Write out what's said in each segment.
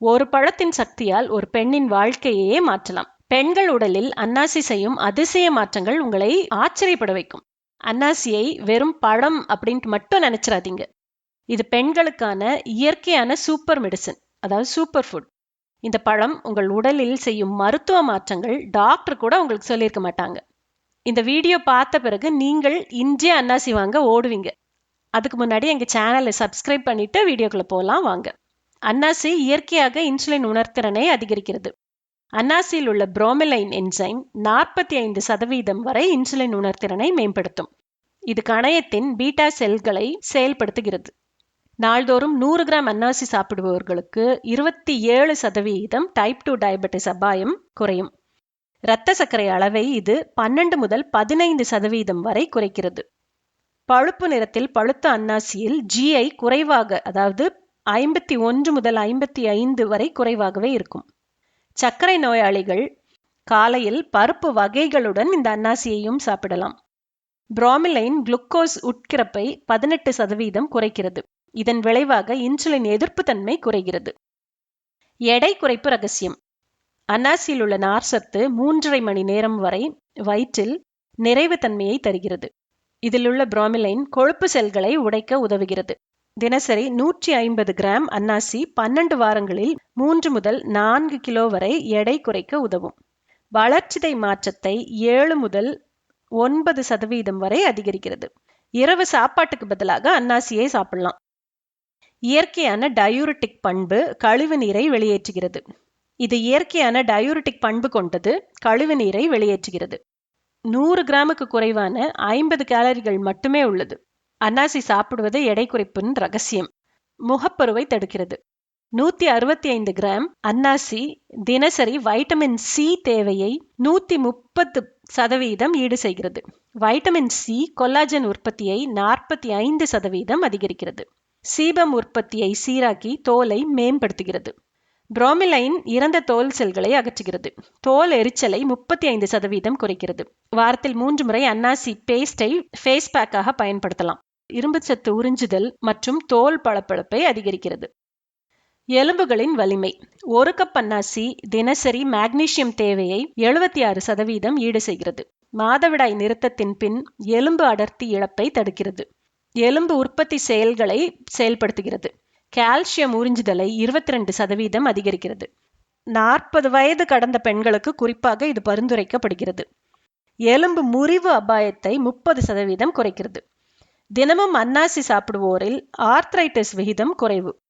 ஒரு பழத்தின் சக்தியால் ஒரு பெண்ணின் வாழ்க்கையே மாற்றலாம். பெண்கள் உடலில் அன்னாசி செய்யும் அதிசய மாற்றங்கள் உங்களை ஆச்சரியப்பட வைக்கும். அன்னாசியை வெறும் பழம் அப்படின்ட்டு மட்டும் நினைச்சிடாதீங்க இது பெண்களுக்கான இயற்கையான சூப்பர் மெடிசன் அதாவது சூப்பர் ஃபுட். இந்த பழம் உங்கள் உடலில் செய்யும் மருத்துவ மாற்றங்கள் டாக்டர் கூட உங்களுக்கு சொல்லியிருக்க மாட்டாங்க. இந்த வீடியோ பார்த்த பிறகு நீங்கள் இன்றே அன்னாசி வாங்க ஓடுவீங்க. அதுக்கு முன்னாடி எங்கள் சேனலை சப்ஸ்கிரைப் பண்ணிவிட்டு வீடியோக்குள்ளே போகலாம் வாங்க. அன்னாசி இயற்கையாக இன்சுலின் உணர்திறனை அதிகரிக்கிறது. அன்னாசியில் உள்ள புரோமிலைன் என்சைம் நாற்பத்தி ஐந்து சதவீதம் வரை இன்சுலின் உணர்திறனை மேம்படுத்தும். இது கணையத்தின் பீட்டா செல்களை செயல்படுத்துகிறது. நாள்தோறும் நூறு கிராம் அன்னாசி சாப்பிடுபவர்களுக்கு இருபத்தி ஏழு சதவீதம் டைப் டூ டயபெட்டிஸ் அபாயம் குறையும். இரத்த சர்க்கரை அளவை இது பன்னெண்டு முதல் பதினைந்து சதவீதம் வரை குறைக்கிறது. பழுப்பு நிறத்தில் பழுத்த அன்னாசியில் ஜிஐ குறைவாக அதாவது ஐம்பத்தி ஒன்று முதல் ஐம்பத்தி ஐந்து வரை குறைவாகவே இருக்கும். சர்க்கரை நோயாளிகள் காலையில் பருப்பு வகைகளுடன் இந்த அன்னாசியையும் சாப்பிடலாம். புரோமிலைன் குளுக்கோஸ் உட்கிறப்பை பதினெட்டு சதவீதம் குறைக்கிறது. இதன் விளைவாக இன்சுலின் எதிர்ப்பு தன்மை குறைகிறது. எடை குறைப்பு ரகசியம். அன்னாசியில் உள்ள நார் சத்து மூன்றரை மணி நேரம் வரை வயிற்றில் நிறைவு தன்மையை தருகிறது. இதில் உள்ள புரோமிலைன் கொழுப்பு செல்களை உடைக்க உதவுகிறது. தினசரி நூற்றி ஐம்பது கிராம் அன்னாசி பன்னெண்டு வாரங்களில் மூன்று முதல் நான்கு கிலோ வரை எடை குறைக்க உதவும். வளர்ச்சிதை மாற்றத்தை ஏழு முதல் ஒன்பது சதவீதம் வரை அதிகரிக்கிறது. இரவு சாப்பாட்டுக்கு பதிலாக அன்னாசியை சாப்பிடலாம். இயற்கையான டயூரிட்டிக் பண்பு கழிவு நீரை வெளியேற்றுகிறது. இது இயற்கையான டயூரிட்டிக் பண்பு கொண்டது கழிவு நீரை வெளியேற்றுகிறது. நூறு கிராமுக்கு குறைவான ஐம்பது கேலரிகள் மட்டுமே உள்ளது. அன்னாசி சாப்பிடுவது எடை குறைப்பின் ரகசியம். முகப்பருவை தடுக்கிறது. நூத்தி அறுபத்தி ஐந்து கிராம் அன்னாசி தினசரி வைட்டமின் சி தேவையை நூத்தி முப்பது சதவீதம் ஈடு செய்கிறது. வைட்டமின் சி கொல்லாஜன் உற்பத்தியை நாற்பத்தி ஐந்து சதவீதம் அதிகரிக்கிறது. சீபம் உற்பத்தியை சீராக்கி தோலை மேம்படுத்துகிறது. புரோமிலைன் இறந்த தோல் செல்களை அகற்றுகிறது. தோல் எரிச்சலை முப்பத்தி ஐந்து சதவீதம் குறைக்கிறது. வாரத்தில் மூன்று முறை அன்னாசி பேஸ்டை ஃபேஸ் பேக்காக பயன்படுத்தலாம். இரும்புச்சத்து உறிஞ்சுதல் மற்றும் தோல் பளபளப்பை அதிகரிக்கிறது. எலும்புகளின் வலிமை. ஒரு கப் அன்னாசி தினசரி மேக்னீசியம் தேவையை எழுபத்தி ஆறு சதவீதம் ஈடு செய்கிறது. மாதவிடாய் நிறுத்தத்தின் பின் எலும்பு அடர்த்தி இழப்பை தடுக்கிறது. எலும்பு உற்பத்தி செயல்களை செயல்படுத்துகிறது. கால்சியம் உறிஞ்சுதலை இருபத்தி ரெண்டு சதவீதம் அதிகரிக்கிறது. நாற்பது வயது கடந்த பெண்களுக்கு குறிப்பாக இது பரிந்துரைக்கப்படுகிறது. எலும்பு முறிவு அபாயத்தை முப்பது சதவீதம் குறைக்கிறது. தினமும் அன்னாசி சாப்பிடுவோரில் ஆர்த்ரைட்டிஸ் விகிதம் குறைவு.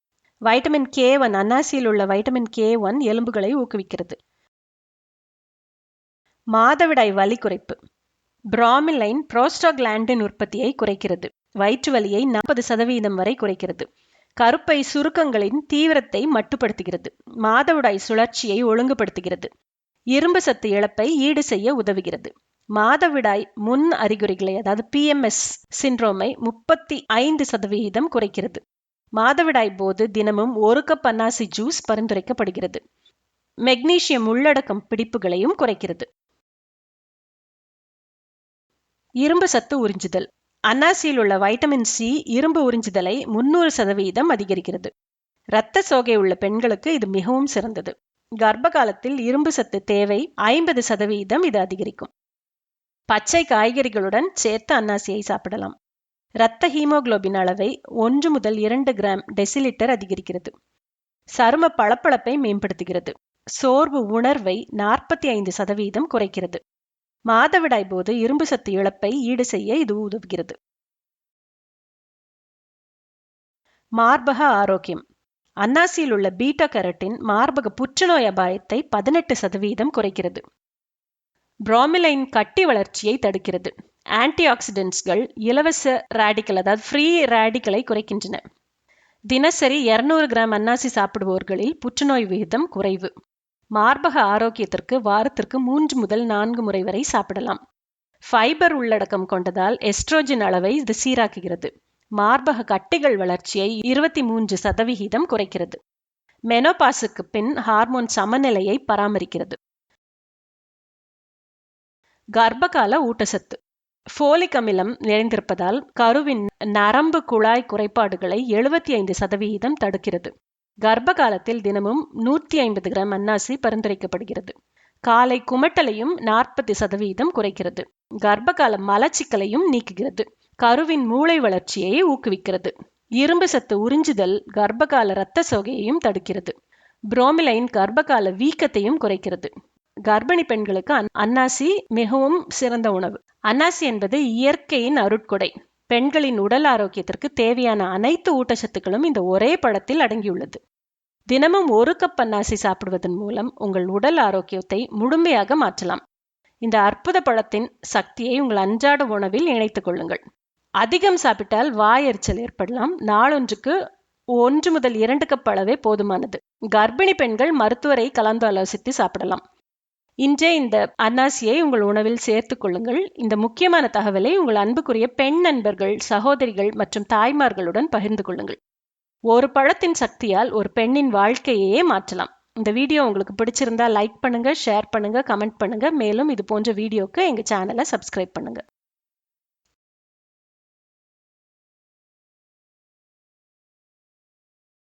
வைட்டமின் கே ஒன் அன்னாசியில் உள்ள வைட்டமின் கே ஒன் எலும்புகளை ஊக்குவிக்கிறது. மாதவிடாய் வலி குறைப்பு. பிராமிலைன் புரோஸ்டாகிளாண்டின் உற்பத்தியை குறைக்கிறது. வயிற்று வலியை நாற்பது சதவீதம் வரை குறைக்கிறது. கருப்பை சுருக்கங்களின் தீவிரத்தை மட்டுப்படுத்துகிறது. மாதவிடாய் சுழற்சியை ஒழுங்குபடுத்துகிறது. இரும்பு சத்து இழப்பை ஈடு செய்ய உதவுகிறது. மாதவிடாய் முன் அறிகுறிகளை அதாவது பிஎம்எஸ் சின்ரோமை முப்பத்தி ஐந்து சதவிகிதம் குறைக்கிறது. மாதவிடாய் போது தினமும் ஒரு கப் அன்னாசி ஜூஸ் பரிந்துரைக்கப்படுகிறது. மெக்னீசியம் உள்ளடக்கம் பிடிப்புகளையும் குறைக்கிறது. இரும்பு சத்து உறிஞ்சுதல். அன்னாசியில் உள்ள வைட்டமின் சி இரும்பு உறிஞ்சுதலை முன்னூறு சதவீதம் அதிகரிக்கிறது. இரத்த சோகை உள்ள பெண்களுக்கு இது மிகவும் சிறந்தது. கர்ப்ப காலத்தில் இரும்பு சத்து தேவை ஐம்பது சதவிகிதம் இது அதிகரிக்கும். பச்சை காய்கறிகளுடன் சேர்த்து அன்னாசியை சாப்பிடலாம். இரத்த ஹீமோகுளோபின் அளவை ஒன்று முதல் இரண்டு கிராம் டெசிலிட்டர் அதிகரிக்கிறது. சரும பளபளப்பை மேம்படுத்துகிறது. சோர்வு உணர்வை நாற்பத்தி ஐந்து சதவீதம் குறைக்கிறது. மாதவிடாய் போது இரும்பு சத்து இழப்பை ஈடு செய்ய இது உதவுகிறது. மார்பக ஆரோக்கியம். அன்னாசியில் உள்ள பீட்டா கரட்டின் மார்பக புற்றுநோய் அபாயத்தை பதினெட்டு சதவீதம் குறைக்கிறது. புரோமிலைன் கட்டி வளர்ச்சியை தடுக்கிறது. ஆன்டி ஆக்சிடென்ட்ஸ்கள் இலவச ரேடிக்கல் அதாவது ஃப்ரீ ரேடிக்கலை குறைக்கின்றன. தினசரி இருநூறு கிராம் அன்னாசி சாப்பிடுவோர்களில் புற்றுநோய் விகிதம் குறைவு. மார்பக ஆரோக்கியத்திற்கு வாரத்திற்கு மூன்று முதல் நான்கு முறை வரை சாப்பிடலாம். ஃபைபர் உள்ளடக்கம் கொண்டதால் எஸ்ட்ரோஜின் அளவை இது சீராக்குகிறது. மார்பக கட்டிகள் வளர்ச்சியை இருபத்தி மூன்று சதவிகிதம் குறைக்கிறது. மெனோபாஸுக்கு பின் ஹார்மோன் சமநிலையை பராமரிக்கிறது. கர்ப்பகால ஊட்டச்சத்து. ஃபோலிக் அமிலம் நிறைந்திருப்பதால் கருவின் நரம்பு குழாய் குறைபாடுகளை எழுபத்தி ஐந்து சதவிகிதம் தடுக்கிறது. கர்ப்ப காலத்தில் தினமும் நூற்றி ஐம்பது கிராம் அன்னாசி பரிந்துரைக்கப்படுகிறது. காலை குமட்டலையும் நாற்பது சதவீதம் குறைக்கிறது. கர்ப்பகால மலச்சிக்கலையும் நீக்குகிறது. கருவின் மூளை வளர்ச்சியை ஊக்குவிக்கிறது. இரும்பு சத்து உறிஞ்சுதல் கர்ப்பகால இரத்த சோகையையும் தடுக்கிறது. புரோமிலைன் கர்ப்பகால வீக்கத்தையும் குறைக்கிறது. கர்ப்பிணி பெண்களுக்கு அன்னாசி மிகவும் சிறந்த உணவு. அன்னாசி என்பது இயற்கையின் அருட்கொடை. பெண்களின் உடல் ஆரோக்கியத்திற்கு தேவையான அனைத்து ஊட்டச்சத்துக்களும் இந்த ஒரே பழத்தில் அடங்கியுள்ளது. தினமும் ஒரு கப் அன்னாசி சாப்பிடுவதன் மூலம் உங்கள் உடல் ஆரோக்கியத்தை முழுமையாக மாற்றலாம். இந்த அற்புத பழத்தின் சக்தியை உங்கள் அன்றாட உணவில் இணைத்துக் கொள்ளுங்கள். அதிகம் சாப்பிட்டால் வாயெரிச்சல் ஏற்படலாம். நாளொன்றுக்கு ஒன்று முதல் இரண்டு கப் அளவே போதுமானது. கர்ப்பிணி பெண்கள் மருத்துவரை கலந்து ஆலோசித்து சாப்பிடலாம். இன்றே இந்த அன்னாசியை உங்கள் உணவில் சேர்த்துக் கொள்ளுங்கள். இந்த முக்கியமான தகவலை உங்கள் அன்புக்குரிய பெண் நண்பர்கள் சகோதரிகள் மற்றும் தாய்மார்களுடன் பகிர்ந்து கொள்ளுங்கள். ஒரு பழத்தின் சக்தியால் ஒரு பெண்ணின் வாழ்க்கையே மாற்றலாம். இந்த வீடியோ உங்களுக்கு பிடிச்சிருந்தா லைக் பண்ணுங்க ஷேர் பண்ணுங்க கமெண்ட் பண்ணுங்க. மேலும் இது போன்ற வீடியோக்கு எங்க சேனலை சப்ஸ்கிரைப் பண்ணுங்க.